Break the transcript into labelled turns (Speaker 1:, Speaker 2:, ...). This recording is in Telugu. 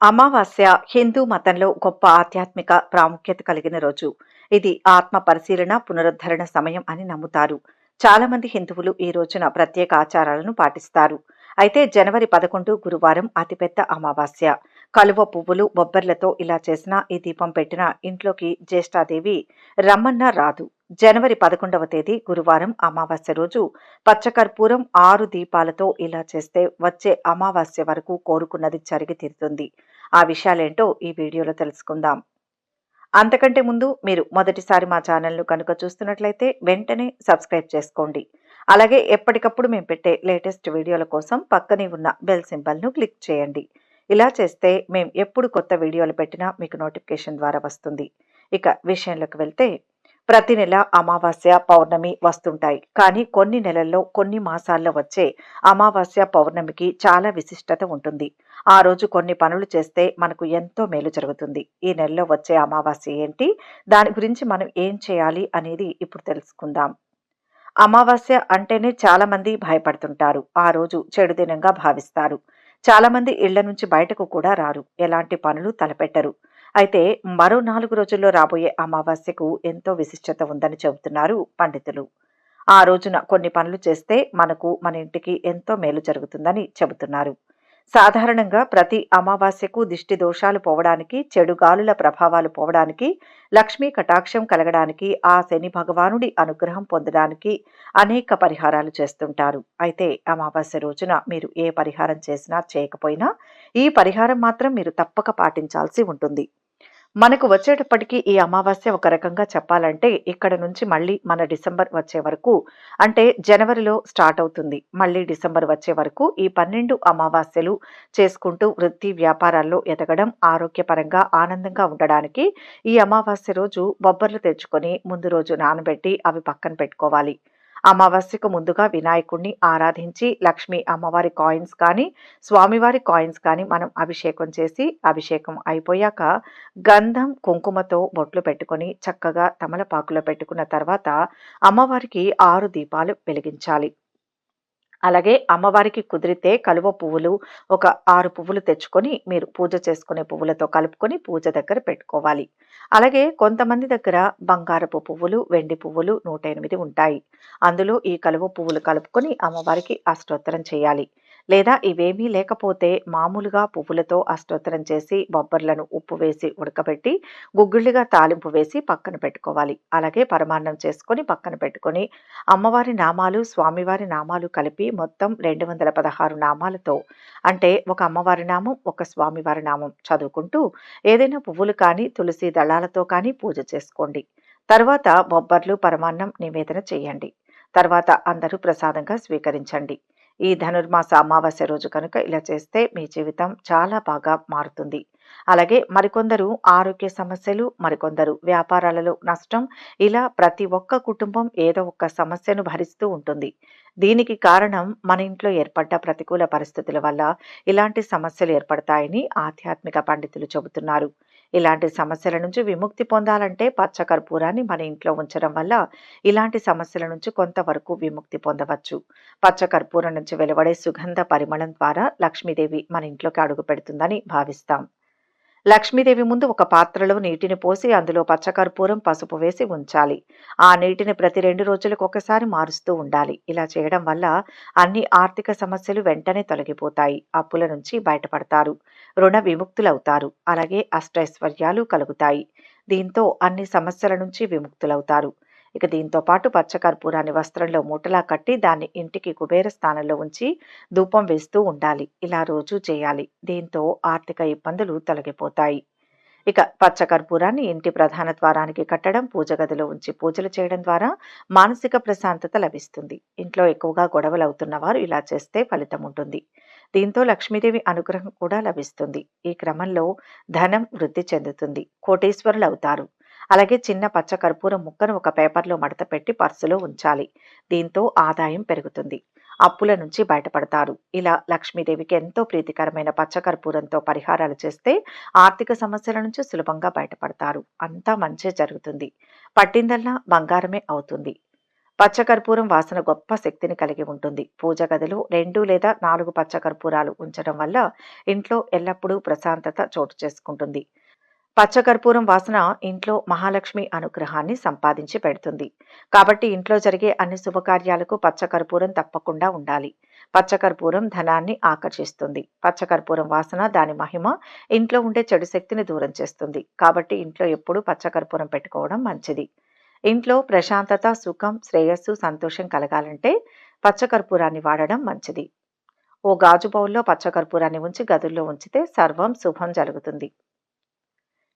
Speaker 1: అమావాస్య హిందూ మతంలో గొప్ప ఆధ్యాత్మిక ప్రాముఖ్యత కలిగిన రోజు. ఇది ఆత్మ పరిశీలన పునరుద్ధరణ సమయం అని నమ్ముతారు. చాలా మంది హిందువులు ఈ రోజున ప్రత్యేక ఆచారాలను పాటిస్తారు. అయితే జనవరి పదకొండు గురువారం అతిపెద్ద అమావాస్య. కలువ పువ్వులు బొబ్బర్లతో ఇలా చేసిన ఈ దీపం పెట్టిన ఇంట్లోకి జ్యేష్ఠాదేవి రమ్మన్నా రాదు. జనవరి పదకొండవ తేదీ గురువారం అమావాస్య రోజు పచ్చకర్పూరం ఆరు దీపాలతో ఇలా చేస్తే వచ్చే అమావాస్య వరకు కోరుకున్నది జరిగి తీరుతుంది. ఆ విషయాలేంటో ఈ వీడియోలో తెలుసుకుందాం. అంతకంటే ముందు మీరు మొదటిసారి మా ఛానల్ను కనుక చూస్తున్నట్లయితే వెంటనే సబ్స్క్రైబ్ చేసుకోండి. అలాగే ఎప్పటికప్పుడు మేము పెట్టే లేటెస్ట్ వీడియోల కోసం పక్కనే ఉన్న బెల్ సింబల్ను క్లిక్ చేయండి. ఇలా చేస్తే మేము ఎప్పుడు కొత్త వీడియోలు పెట్టినా మీకు నోటిఫికేషన్ ద్వారా వస్తుంది. ఇక విషయంలోకి వెళ్తే ప్రతి నెల అమావాస్య పౌర్ణమి వస్తుంటాయి. కానీ కొన్ని నెలల్లో కొన్ని మాసాల్లో వచ్చే అమావాస్య పౌర్ణమికి చాలా విశిష్టత ఉంటుంది. ఆ రోజు కొన్ని పనులు చేస్తే మనకు ఎంతో మేలు జరుగుతుంది. ఈ నెలలో వచ్చే అమావాస్య ఏంటి? దాని గురించి మనం ఏం చేయాలి అనేది ఇప్పుడు తెలుసుకుందాం. అమావాస్య అంటేనే చాలామంది భయపడుతుంటారు. ఆ రోజు చెడు దినంగా భావిస్తారు. చాలా మంది ఇళ్ళ నుంచి బయటకు కూడా రారు. ఎలాంటి పనులు తలపెట్టరు. అయితే మరో నాలుగు రోజుల్లో రాబోయే అమావాస్యకు ఎంతో విశిష్టత ఉందని చెబుతున్నారు పండితులు. ఆ రోజున కొన్ని పనులు చేస్తే మనకు మన ఇంటికి ఎంతో మేలు జరుగుతుందని చెబుతున్నారు. సాధారణంగా ప్రతి అమావాస్యకు దిష్టి దోషాలు పోవడానికి చెడు గాలుల ప్రభావాలు పోవడానికి లక్ష్మీ కటాక్షం కలగడానికి ఆ శని భగవానుడి అనుగ్రహం పొందడానికి అనేక పరిహారాలు చేస్తుంటారు. అయితే అమావాస్య రోజున మీరు ఏ పరిహారం చేసినా చేయకపోయినా ఈ పరిహారం మాత్రం మీరు తప్పక పాటించాల్సి ఉంటుంది. మనకు వచ్చేటప్పటికీ ఈ అమావాస్య ఒక రకంగా చెప్పాలంటే ఇక్కడ నుంచి మళ్ళీ మన డిసెంబర్ వచ్చే వరకు అంటే జనవరిలో స్టార్ట్ అవుతుంది. మళ్ళీ డిసెంబర్ వచ్చే వరకు ఈ పన్నెండు అమావాస్యలు చేసుకుంటూ వృత్తి వ్యాపారాల్లో ఎదగడం ఆరోగ్యపరంగా ఆనందంగా ఉండడానికి ఈ అమావాస్య రోజు బొబ్బర్లు తెచ్చుకొని ముందు రోజు నానబెట్టి అవి పక్కన పెట్టుకోవాలి. అమావాస్యకు ముందుగా వినాయకుడిని ఆరాధించి లక్ష్మి అమ్మవారి కాయిన్స్ కానీ స్వామివారి కాయిన్స్ కానీ మనం అభిషేకం చేసి అభిషేకం అయిపోయాక గంధం కుంకుమతో బొట్లు పెట్టుకొని చక్కగా తమలపాకులో పెట్టుకున్న తర్వాత అమ్మవారికి ఆరు దీపాలు వెలిగించాలి. అలాగే అమ్మవారికి కుదిరితే కలువ పువ్వులు ఒక ఆరు పువ్వులు తెచ్చుకొని మీరు పూజ చేసుకునే పువ్వులతో కలుపుకొని పూజ దగ్గర పెట్టుకోవాలి. అలాగే కొంతమంది దగ్గర బంగారపు పువ్వులు వెండి పువ్వులు నూట ఎనిమిది ఉంటాయి. అందులో ఈ కలువ పువ్వులు కలుపుకొని అమ్మవారికి అష్టోత్తరం చేయాలి. లేదా ఇవేమీ లేకపోతే మామూలుగా పువ్వులతో అష్టోత్తరం చేసి బొబ్బర్లను ఉప్పు వేసి ఉడకబెట్టి గుగ్గుళ్ళుగా తాలింపు వేసి పక్కన పెట్టుకోవాలి. అలాగే పరమాన్నం చేసుకొని పక్కన పెట్టుకొని అమ్మవారి నామాలు స్వామివారి నామాలు కలిపి మొత్తం రెండు వందల పదహారు నామాలతో అంటే ఒక అమ్మవారి నామం ఒక స్వామివారి నామం చదువుకుంటూ ఏదైనా పువ్వులు కానీ తులసి దళాలతో కానీ పూజ చేసుకోండి. తర్వాత బొబ్బర్లు పరమాన్నం నివేదన చేయండి. తర్వాత అందరూ ప్రసాదంగా స్వీకరించండి. ఈ ధనుర్మాస అమావాస్య రోజు కనుక ఇలా చేస్తే మీ జీవితం చాలా బాగా మారుతుంది. అలాగే మరికొందరు ఆరోగ్య సమస్యలు మరికొందరు వ్యాపారాలలో నష్టం. ఇలా ప్రతి ఒక్క కుటుంబం ఏదో ఒక సమస్యను భరిస్తూ ఉంటుంది. దీనికి కారణం మన ఇంట్లో ఏర్పడ్డ ప్రతికూల పరిస్థితుల వల్ల ఇలాంటి సమస్యలు ఏర్పడతాయని ఆధ్యాత్మిక పండితులు చెబుతున్నారు. ఇలాంటి సమస్యల నుంచి విముక్తి పొందాలంటే పచ్చ కర్పూరాన్ని మన ఇంట్లో ఉంచడం వల్ల ఇలాంటి సమస్యల నుంచి కొంతవరకు విముక్తి పొందవచ్చు. పచ్చ కర్పూరం నుంచి వెలువడే సుగంధ పరిమళం ద్వారా లక్ష్మీదేవి మన ఇంట్లోకి అడుగు పెడుతుందని భావిస్తాం. లక్ష్మీదేవి ముందు ఒక పాత్రలో నీటిని పోసి అందులో పచ్చకర్పూరం పసుపు వేసి ఉంచాలి. ఆ నీటిని ప్రతి రెండు రోజులకు ఒకసారి మారుస్తూ ఉండాలి. ఇలా చేయడం వల్ల అన్ని ఆర్థిక సమస్యలు వెంటనే తొలగిపోతాయి. అప్పుల నుంచి బయటపడతారు. రుణ విముక్తులవుతారు. అలాగే అష్టైశ్వర్యాలు కలుగుతాయి. దీంతో అన్ని సమస్యల నుంచి విముక్తులవుతారు. ఇక దీంతో పాటు పచ్చకర్పూరాన్ని వస్త్రంలో మూటలా కట్టి దాన్ని ఇంటికి కుబేర స్థానంలో ఉంచి ధూపం వేస్తూ ఉండాలి. ఇలా రోజు చేయాలి. దీంతో ఆర్థిక ఇబ్బందులు తొలగిపోతాయి. ఇక పచ్చకర్పూరాన్ని ఇంటి ప్రధాన ద్వారానికి కట్టడం పూజ గదిలో ఉంచి పూజలు చేయడం ద్వారా మానసిక ప్రశాంతత లభిస్తుంది. ఇంట్లో ఎక్కువగా గొడవలు అవుతున్న వారు ఇలా చేస్తే ఫలితం ఉంటుంది. దీంతో లక్ష్మీదేవి అనుగ్రహం కూడా లభిస్తుంది. ఈ క్రమంలో ధనం వృద్ధి చెందుతుంది. కోటేశ్వరులు అవుతారు. అలాగే చిన్న పచ్చ కర్పూర ముక్కను ఒక పేపర్లో మడత పెట్టి పర్సులో ఉంచాలి. దీంతో ఆదాయం పెరుగుతుంది. అప్పుల నుంచి బయటపడతారు. ఇలా లక్ష్మీదేవికి ఎంతో ప్రీతికరమైన పచ్చకర్పూరంతో పరిహారాలు చేస్తే ఆర్థిక సమస్యల నుంచి సులభంగా బయటపడతారు. అంతా మంచే జరుగుతుంది. పట్టిందల్లా బంగారమే అవుతుంది. పచ్చకర్పూరం వాసన గొప్ప శక్తిని కలిగి ఉంటుంది. పూజ గదిలో రెండు లేదా నాలుగు పచ్చకర్పూరాలు ఉంచడం వల్ల ఇంట్లో ఎల్లప్పుడూ ప్రశాంతత చోటు చేసుకుంటుంది. పచ్చకర్పూరం వాసన ఇంట్లో మహాలక్ష్మి అనుగ్రహాన్ని సంపాదించి పెడుతుంది. కాబట్టి ఇంట్లో జరిగే అన్ని శుభకార్యాలకు పచ్చకర్పూరం తప్పకుండా ఉండాలి. పచ్చకర్పూరం ధనాన్ని ఆకర్షిస్తుంది. పచ్చకర్పూరం వాసన దాని మహిమ ఇంట్లో ఉండే చెడు శక్తిని దూరం చేస్తుంది. కాబట్టి ఇంట్లో ఎప్పుడూ పచ్చకర్పూరం పెట్టుకోవడం మంచిది. ఇంట్లో ప్రశాంతత సుఖం శ్రేయస్సు సంతోషం కలగాలంటే పచ్చకర్పూరాన్ని వాడడం మంచిది. ఓ గాజు బౌల్లో పచ్చకర్పూరాన్ని ఉంచి గదుల్లో ఉంచితే సర్వం శుభం జరుగుతుంది.